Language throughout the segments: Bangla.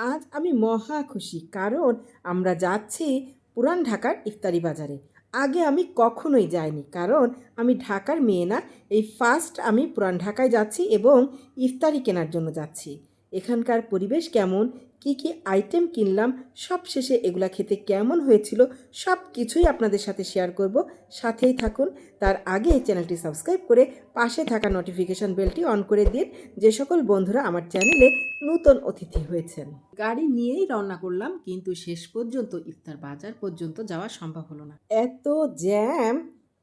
আজ আমি মহা খুশি, কারণ আমরা যাচ্ছি পুরান ঢাকার ইফতারি বাজারে। আগে আমি কখনোই যাইনি, কারণ আমি ঢাকার মেয়ে না এই ফার্স্ট আমি পুরান ঢাকায় যাচ্ছি এবং ইফতারি কেনার জন্য যাচ্ছি। এখানকার পরিবেশ কেমন? কি কি আইটেম কিনলাম সব শেষে এগুলা খেতে কেমন হয়েছিল সব কিছুই আপনাদের সাথে শেয়ার করব। সাথেই থাকুন তার আগে এই চ্যানেলটি সাবস্ক্রাইব করে পাশে থাকা নোটিফিকেশন বেলটি অন করে দিন যে সকল বন্ধুরা আমার চ্যানেলে নূতন অতিথি হয়েছেন। গাড়ি নিয়েই রওনা করলাম কিন্তু শেষ পর্যন্ত ইফতার বাজার পর্যন্ত যাওয়া সম্ভব হলো না। এত জ্যাম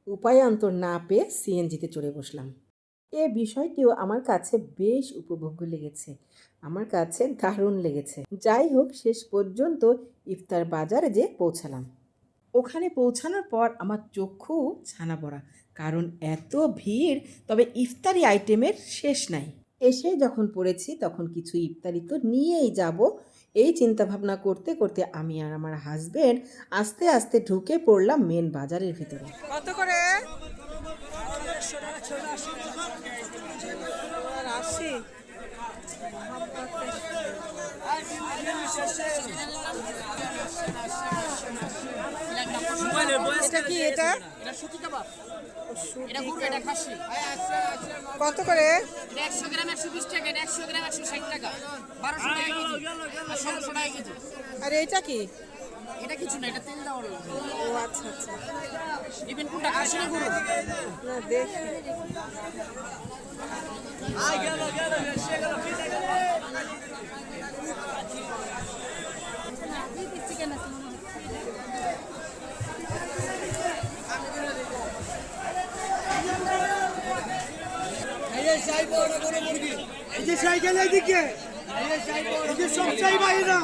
উপায়ান্তর না পেয়ে সিএনজিতে চড়ে বসলাম। এ বিষয়টিও আমার কাছে বেশ উপভোগ্য লেগেছে। আমার কাছে দারুণ লেগেছে। যাই হোক শেষ পর্যন্ত ইফতার বাজারে যে পৌঁছালাম। ওখানে পৌঁছানোর পর আমার চক্ষু ছানা পড়া কারণ এত ভিড় তবে ইফতারি আইটেমের শেষ নাই। এসে যখন পড়েছি তখন কিছু ইফতারি তো নিয়েই যাব। এই চিন্তা ভাবনা করতে করতে আমি আর আমার হাজবেন্ড আস্তে আস্তে ঢুকে পড়লাম মেন বাজারের ভিতরে। কত করে? আশি এটা কি এটা? কত করে? একশো গ্রাম একশো বিশ টাকা একশো গ্রাম একশো ষাট টাকা। বারোশো টাকা ষোলোশো টাকা কেজি। আর এটা কি? এটা কিছু না এটা তেল দেওয়ার ও আচ্ছা আচ্ছা। ইভেন কোনটা খাসি না গরু না দেখি। এই যে সাইকেল এইদিকে এই যে সব চাই বাইরা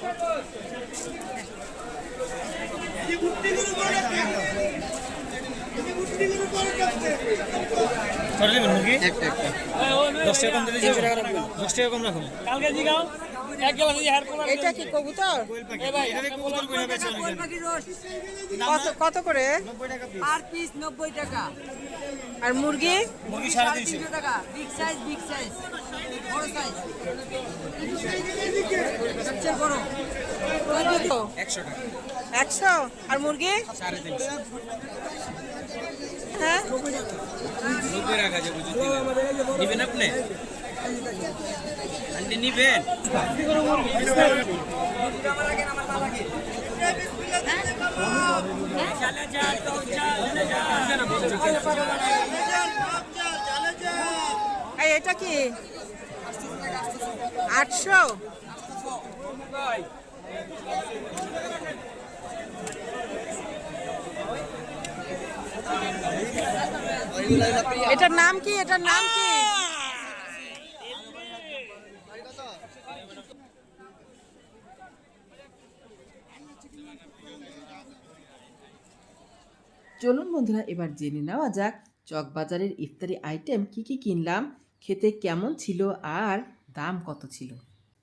রাখতে এই যে মুক্তিগুলো বড় কত দশ টাকা কম দিলে দশ টাকা কম রাখুন। কালকে জিগাও এটা কি কবুতর? করে? আর পিস। নব্বই টাকা। আর মুরগি? মুরগি সাড়ে তিনশো। তিনশো টাকা। বিগ সাইজ বিগ সাইজ বড় সাইজ সবচেয়ে বড়। কত একশো টাকা। একশো আর মুরগি? হ্যাঁ? নিবেন আপনি? নিবেন? এটা কি? আটশো? এটার নাম কি? এটার নাম কি? চলুন বন্ধুরা, এবার জেনে নেওয়া যাক চকবাজারের ইফতারি আইটেম কি কি কিনলাম, খেতে কেমন ছিল আর দাম কত ছিল।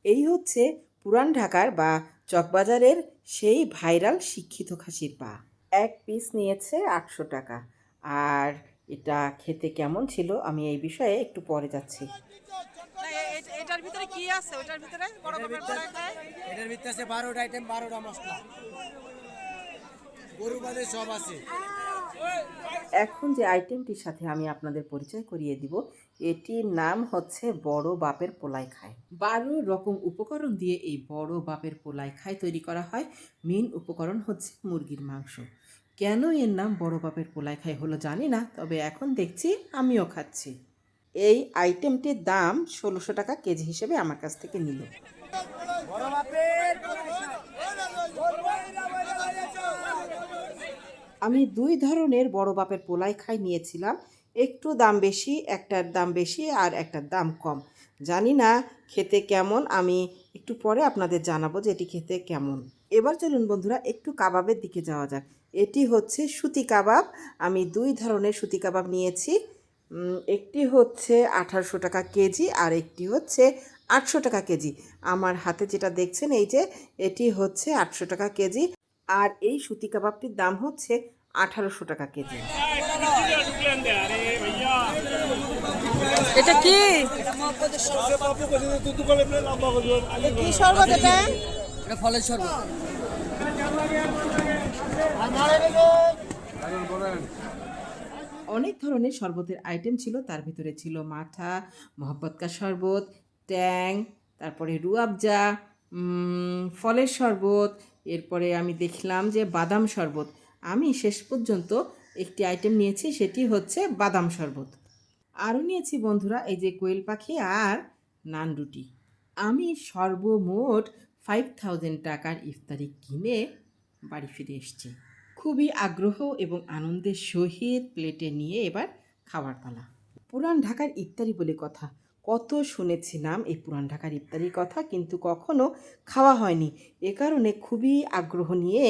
এই হচ্ছে পুরান ঢাকার বা চকবাজারের সেই ভাইরাল শিক্ষিত খাসির পা। এক পিস নিয়েছে আটশো টাকা। আর এটা খেতে কেমন ছিল আমি এই বিষয়ে একটু পরে যাচ্ছি। না, এ- এ- এটার ভিতরে কি আছে? ওটার ভিতরে বড় বাপের এটার ভিতরে আছে বারোটা আইটেম বারোটা মশলা। গরু বাদে সব আছে। এখন যে আইটেমটির সাথে আমি আপনাদের পরিচয় করিয়ে দিব, এটির নাম হচ্ছে বড় বাপের পোলাই খায়। বারো রকম উপকরণ দিয়ে এই বড় বাপের পোলাই খায় তৈরি করা হয়। মেন উপকরণ হচ্ছে মুরগির মাংস। কেন এর নাম বড় বাপের পোলাই খায় হলো জানি না, তবে এখন দেখছি, আমিও খাচ্ছি। এই আইটেমটির দাম ষোলোশো টাকা কেজি হিসেবে আমার কাছ থেকে নিল। আমি দুই ধরনের বড় বাপের পোলাই খাই নিয়েছিলাম। একটু দাম বেশি, একটার দাম বেশি আর একটার দাম কম। জানি না খেতে কেমন, আমি একটু পরে আপনাদের জানাব যে এটি খেতে কেমন। এবার চলুন বন্ধুরা, একটু কাবাবের দিকে যাওয়া যাক। এটি হচ্ছে সুতি কাবাব। আমি দুই ধরনের সুতি কাবাব নিয়েছি। একটি হচ্ছে আঠারোশো টাকা কেজি আর একটি হচ্ছে আটশো টাকা কেজি। আমার হাতে যেটা দেখছেন, এই যে এটি হচ্ছে আটশো টাকা কেজি। আর এই সুতি কাবাবটির দাম হচ্ছে আঠারোশো টাকা কেজি। এটা কি? কি শরবত এটা? এটা ফলের শরবত। অনেক ধরনের শরবতের আইটেম ছিল তার ভিতরে ছিল মাঠা মহব্বতকা শরবত ট্যাং তারপরে রুয়াবজা ফলের শরবত এরপরে আমি দেখলাম যে বাদাম শরবত। আমি শেষ পর্যন্ত একটি আইটেম নিয়েছি, সেটি হচ্ছে বাদাম শরবত। আরও নিয়েছি বন্ধুরা, এই যে কোয়েল পাখি আর নান রুটি আমি সর্বমোট ফাইভ থাউজেন্ড টাকার ইফতারি কিনে বাড়ি ফিরে এসেছি। খুবই আগ্রহ এবং আনন্দের সহিত প্লেটে নিয়ে এবার খাবার পালা। পুরান ঢাকার ইফতারি বলে কথা। কত শুনেছিলাম এই পুরান ঢাকার ইফতারির কথা, কিন্তু কখনো খাওয়া হয়নি। এ কারণে খুবই আগ্রহ নিয়ে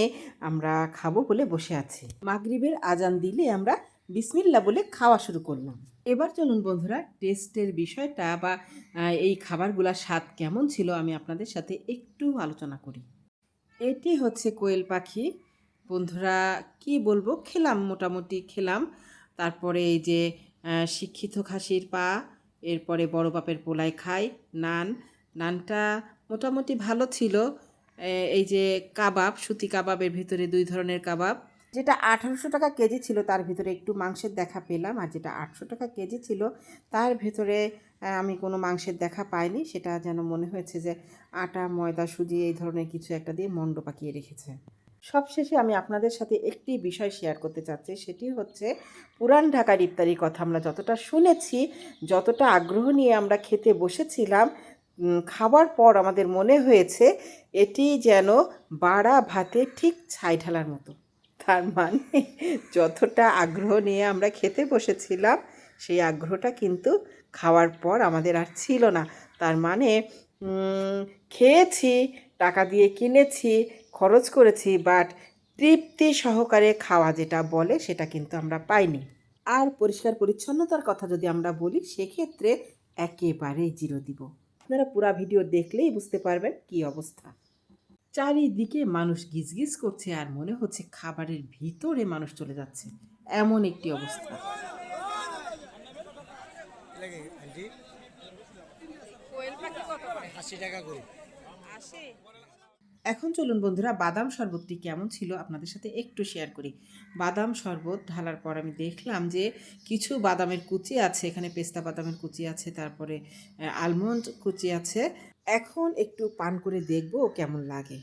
আমরা খাব বলে বসে আছি। মাগরিবের আজান দিলে আমরা বিসমিল্লা বলে খাওয়া শুরু করলাম। এবার চলুন বন্ধুরা, টেস্টের বিষয়টা বা এই খাবারগুলোর স্বাদ কেমন ছিল আমি আপনাদের সাথে একটু আলোচনা করি। এটি হচ্ছে কোয়েল পাখি। বন্ধুরা, কি বলব? খেলাম, মোটামুটি খেলাম। তারপরে এই যে শিক্ষিত খাসির পা এরপরে বড় বাপের পোলাই খাই, নান। নানটা মোটামুটি ভালো ছিল। এই যে কাবাব, সুতি কাবাবের ভিতরে দুই ধরনের কাবাব। যেটা আঠারোশো টাকা কেজি ছিল, তার ভিতরে একটু মাংসের দেখা পেলাম। আর যেটা আটশো টাকা কেজি ছিল, তার ভেতরে আমি কোনো মাংসের দেখা পাইনি। সেটা যেন মনে হয়েছে যে আটা, ময়দা, সুজি, এই ধরনের কিছু একটা দিয়ে মণ্ড পাকিয়ে রেখেছে। সবশেষে আমি আপনাদের সাথে একটি বিষয় শেয়ার করতে চাচ্ছি। সেটি হচ্ছে, পুরান ঢাকার ইফতারির কথা আমরা যতটা শুনেছি, যতটা আগ্রহ নিয়ে আমরা খেতে বসেছিলাম খাবার পর আমাদের মনে হয়েছে, এটি যেন বাড়া ভাতে ঠিক ছাই ঢালার মতো। তার মানে যতটা আগ্রহ নিয়ে আমরা খেতে বসেছিলাম, সেই আগ্রহটা কিন্তু খাওয়ার পর আমাদের আর ছিল না। তার মানে খেয়েছি, টাকা দিয়ে কিনেছি খরচ করেছি বাট তৃপ্তি সহকারে খাওয়া যেটা বলে সেটা কিন্তু আমরা পাইনি। আর পরিষ্কার পরিচ্ছন্নতার কথা যদি আমরা বলি সেক্ষেত্রে একেবারেই জিরো দিব। আপনারা পুরা ভিডিও দেখলেই বুঝতে পারবেন কি অবস্থা। চারিদিকে মানুষ গিজগিজ করছে আর মনে হচ্ছে খাবারের ভিতরে মানুষ চলে যাচ্ছে। এমন একটি অবস্থা। কোয়েল পাখি কত করে? আশি টাকা করে। আশি? এখন চলুন বন্ধুরা, বাদাম শরবতটি কেমন ছিল আপনাদের সাথে একটু শেয়ার করি। বাদাম শরবত ঢালার পর আমি দেখলাম যে কিছু বাদামের কুচি আছে, এখানে পেস্তা বাদামের কুচি আছে, তারপরে আলমন্ড কুচি আছে। এখন একটু পান করে দেখব কেমন লাগে।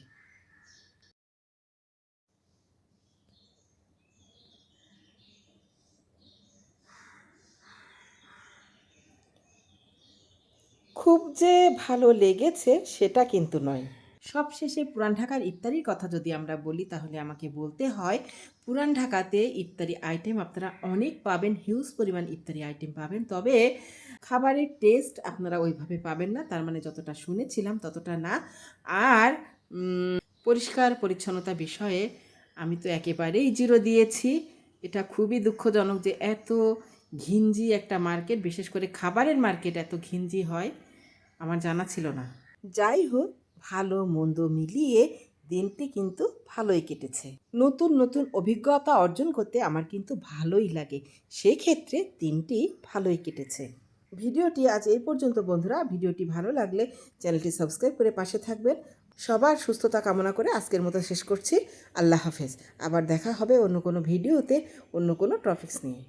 খুব যে ভালো লেগেছে সেটা কিন্তু নয়। সবশেষে পুরান ঢাকার ইফতারির কথা যদি আমরা বলি, তাহলে আমাকে বলতে হয়, পুরান ঢাকাতে ইফতারি আইটেম আপনারা অনেক পাবেন হিউজ পরিমাণ ইফতারি আইটেম পাবেন। তবে খাবারের টেস্ট আপনারা ওইভাবে পাবেন না, তার মানে যতটা শুনেছিলাম ততটা না। আর পরিষ্কার পরিচ্ছন্নতা বিষয়ে আমি তো একেবারেই জিরো দিয়েছি। এটা খুবই দুঃখজনক যে এত ঘিঞ্জি একটা মার্কেট বিশেষ করে খাবারের মার্কেট এত ঘিঞ্জি হয়, আমার জানা ছিল না। যাই হোক ভালো মন্দ মিলিয়ে দিনটি কিন্তু ভালোই কেটেছে। নতুন নতুন অভিজ্ঞতা অর্জন করতে আমার কিন্তু ভালোই লাগে। সেক্ষেত্রে দিনটি ভালোই কেটেছে। ভিডিওটি আজ এই পর্যন্ত বন্ধুরা। ভিডিওটি ভালো লাগলে চ্যানেলটি সাবস্ক্রাইব করে পাশে থাকবেন। সবার সুস্থতা কামনা করে আজকের মতো শেষ করছি। আল্লাহ হাফেজ। আবার দেখা হবে অন্য কোনো ভিডিওতে অন্য কোনো টপিক্স নিয়ে।